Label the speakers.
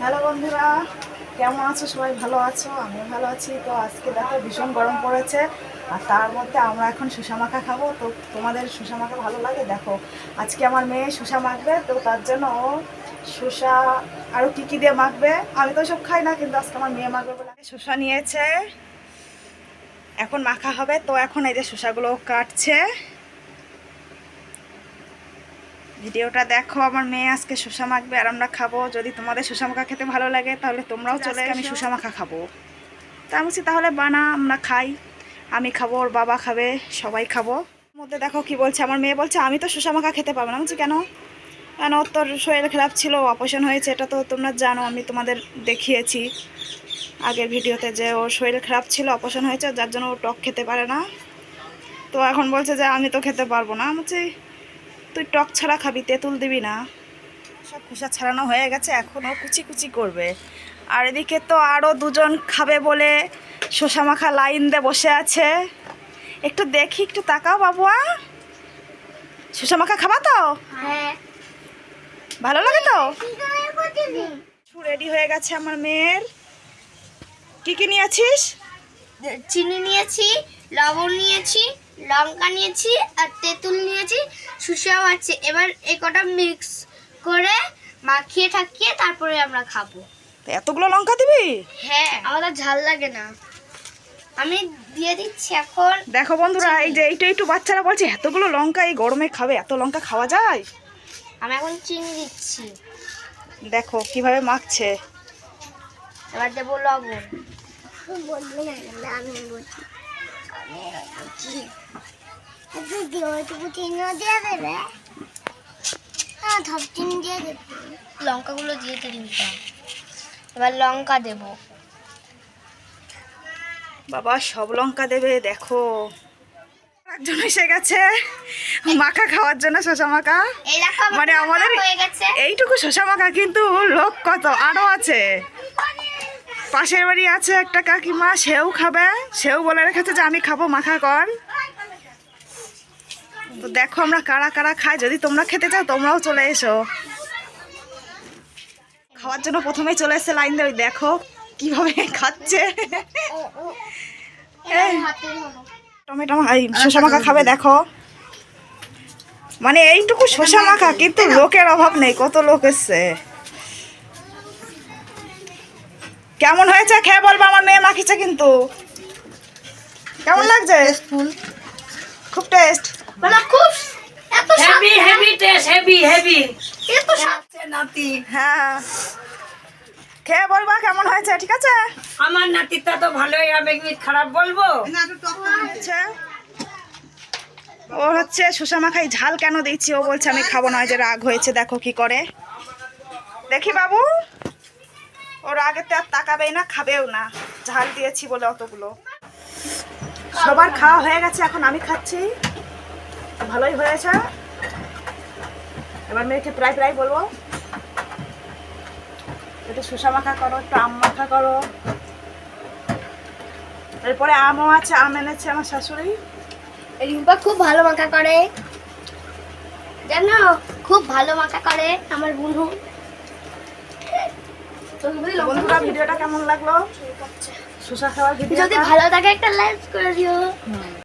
Speaker 1: Hello বন্ধুরা, কেমন আছো? সবাই ভালো আছো? আমিও ভালো আছি। তো আজকে দেখো ভীষণ গরম পড়েছে, আর তার মধ্যে আমরা এখন সুসা মাখা খাব। তো তোমাদের সুসা মাখা ভালো লাগে? দেখো, আজকে আমার মেয়ে সুসা মাখবে, তো তার জন্য ও সুসা আরও কী কী দিয়ে মাখবে? আমি তো সব খাই না, কিন্তু আজকে আমার মেয়ে মাখবে বলে সুসা নিয়েছে। এখন মাখা হবে। তো এখন এই যে সুসাগুলো কাটছে। ভিডিওটা দেখো আমার মেয়ে আজকে শসা মাখবে আর আমরা খাব। যদি তোমাদের শসা মাখা খেতে ভালো লাগে তাহলে তোমরাও চলে আমি শসা মাখা খাব। তা আমি বলছি তাহলে বানা আমরা খাই। আমি খাব ওর বাবা খাবে সবাই খাব। মধ্যে দেখো কি বলছে আমার মেয়ে বলছে আমি তো শসা মাখা খেতে পারব না। বলছি কেন? কেন? ওর তোর শরীর খারাপ ছিল অপারেশন হয়েছে এটা তো তোমরা জানো আমি তোমাদের দেখিয়েছি আগের ভিডিওতে যে ওর শরীর খারাপ ছিল অপারেশন হয়েছে যার জন্য ও টক খেতে পারে না। তো এখন বলছে যে আমি তো খেতে পারব না। বলছি তুই টক ছাড়া খাবি তেঁতুল দিবি না। সব খোসা ছাড়ানো হয়ে গেছে এখনও কুচি কুচি করবে। আর এদিকে তো আরও দুজন খাবে বলে শসা মাখা লাইন দিয়ে বসে আছে। একটু দেখি একটু তাকাও বাবুয়া শসা মাখা খাবা তো?
Speaker 2: হ্যাঁ।
Speaker 1: ভালো লাগে তো? রেডি হয়ে গেছে আমার মেয়ের। কি কি নিয়েছিস?
Speaker 2: চিনি নিয়েছি লবণ নিয়েছি লঙ্কা নিয়েছি আর তেঁতুল নিয়েছি সুসাও আছে। এবার এই কটা মিক্স করে মাখিয়ে ঠাকিয়ে তারপরে আমরা খাব।
Speaker 1: এতগুলো লঙ্কা দিবি?
Speaker 2: হ্যাঁ আমাদের ঝাল লাগে না। আমি দিয়ে দিচ্ছি এখন।
Speaker 1: দেখো বন্ধুরা এই যে এইটা একটু বাচ্চারা বলছে এতগুলো লঙ্কা এই গরমে খাবে এত লঙ্কা খাওয়া যায়?
Speaker 2: আমি এখন চিনি দিচ্ছি।
Speaker 1: দেখো কীভাবে মাখছে।
Speaker 2: এবার দেবো লবণ। লঙ্কাগুলো দিয়ে দিলাম এবার লঙ্কা দেবো।
Speaker 1: বাবা সব লঙ্কা দেবে দেখো। একজন এসে গেছে। মাখা খাওয়ার জন্য শশা মাখা মানে আমাদের
Speaker 2: হয়ে গেছে।
Speaker 1: এইটুকু শশা মাখা কিন্তু লোক কত আরও আছে। পাশের বাড়ি আছে একটা কাকিমা, সেও খাবে। সেও বলে রেখেছে যে আমি খাব, মাখা কর। তো দেখো আমরা কারা কারা খাই, যদি তোমরা খেতে চাও, তোমরাও চলে এসো। খাওয়ার জন্য প্রথমেই চলে এসে লাইন ওই দেখো কীভাবে খাচ্ছে। টমেটো শসা মাখা খাবে, দেখো। মানে এইটুকু শসা মাখা, কিন্তু লোকের অভাব নেই, কত লোক এসছে। কেমন হয়েছে? খেয়ে বলব আমার মেয়ে মাখিছে কিন্তু। কেমন লাগছে? খুব টেস্ট
Speaker 2: মানে খুব এত
Speaker 3: heavy heavy taste heavy heavy
Speaker 2: এত সাথে
Speaker 3: নাতি।
Speaker 1: হ্যাঁ। খেয়ে বলবা কেমন হয়েছে ঠিক আছে?
Speaker 3: আমার নাতিটা তো ভালোই হবে কি খারাপ বলব।
Speaker 1: হচ্ছে ও হচ্ছে শসা মাখাই ঝাল কেন দিচ্ছি ও বলছে আমি খাব না যে রাগ হয়েছে দেখো কি করে। দেখি বাবু। ও রাগেতে আর তাকাবেই না, খাবেও না। ঝাল দিয়েছি বলে অতগুলো। সবার খাওয়া হয়ে গেছে, এখন আমি খাচ্ছি। ভালোই হয়েছে। এবার মেয়েকে প্রায় প্রায় বলব। একটু শসা মাখা করো, একটু আম মাখা করো। এরপরে আমও আছে, আম এনেছে আমার শাশুড়ি।
Speaker 2: রিম্পা খুব ভালো মাখা করে। জানো, খুব ভালো মাখা করে আমার বুনু।
Speaker 1: বন্ধুরা ভিডিওটা কেমন লাগল? শসা খাওয়ার
Speaker 2: যদি ভালো থাকে একটা লাইক করে দিও।